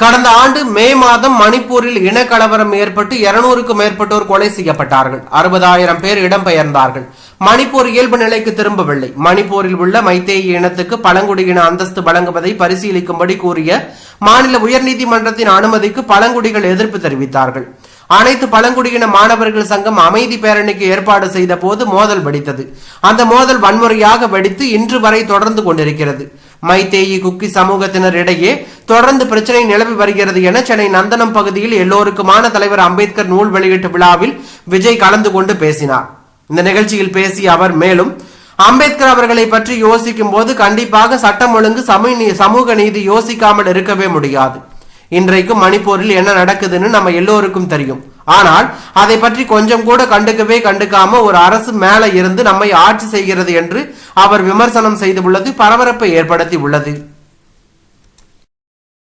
கடந்த ஆண்டு மே மாதம் மணிப்பூரில் இனக்கலவரம் ஏற்பட்டு இருநூறுக்கும் மேற்பட்டோர் கொலை செய்யப்பட்டார்கள். அறுபதாயிரம் பேர் இடம்பெயர்ந்தார்கள். மணிப்பூர் இயல்பு நிலைக்கு திரும்பவில்லை. மணிப்பூரில் உள்ள மைத்தேயி இனத்துக்கு பழங்குடியின அந்தஸ்து வழங்குவதை பரிசீலிக்கும்படி கூறிய மாநில உயர்நீதிமன்றத்தின் அனுமதிக்கு பழங்குடிகள் எதிர்ப்பு தெரிவித்தார்கள். அனைத்து பழங்குடியின மாணவர்கள் சங்கம் அமைதி பேரணிக்கு ஏற்பாடு செய்த போது மோதல் வெடித்தது. அந்த மோதல் வன்முறையாக வெடித்து இன்று வரை தொடர்ந்து கொண்டிருக்கிறது. மைத்தேயி குக்கி சமூகத்தினர் இடையே தொடர்ந்து பிரச்சனை நிலவி வருகிறது என சென்னை நந்தனம் பகுதியில் எல்லோருக்குமான தலைவர் அம்பேத்கர் நூல் வெளியீட்டு விழாவில் விஜய் கலந்து கொண்டு பேசினார். இந்த நிகழ்ச்சியில் பேசிய அவர் மேலும் அம்பேத்கர் அவர்களை பற்றி யோசிக்கும் போது கண்டிப்பாக சட்டம் ஒழுங்கு சமூக சமூக நீதி யோசிக்காமல் இருக்கவே முடியாது. இன்றைக்கு மணிப்பூரில் என்ன நடக்குதுன்னு நம்ம எல்லோருக்கும் தெரியும். ஆனால் அதை பற்றி கொஞ்சம் கூட கண்டுக்கவே கண்டுக்காம ஒரு அரசு மேலே இருந்து நம்மை ஆட்சி செய்கிறது என்று அவர் விமர்சனம் செய்துள்ளது பரபரப்பை ஏற்படுத்தி உள்ளது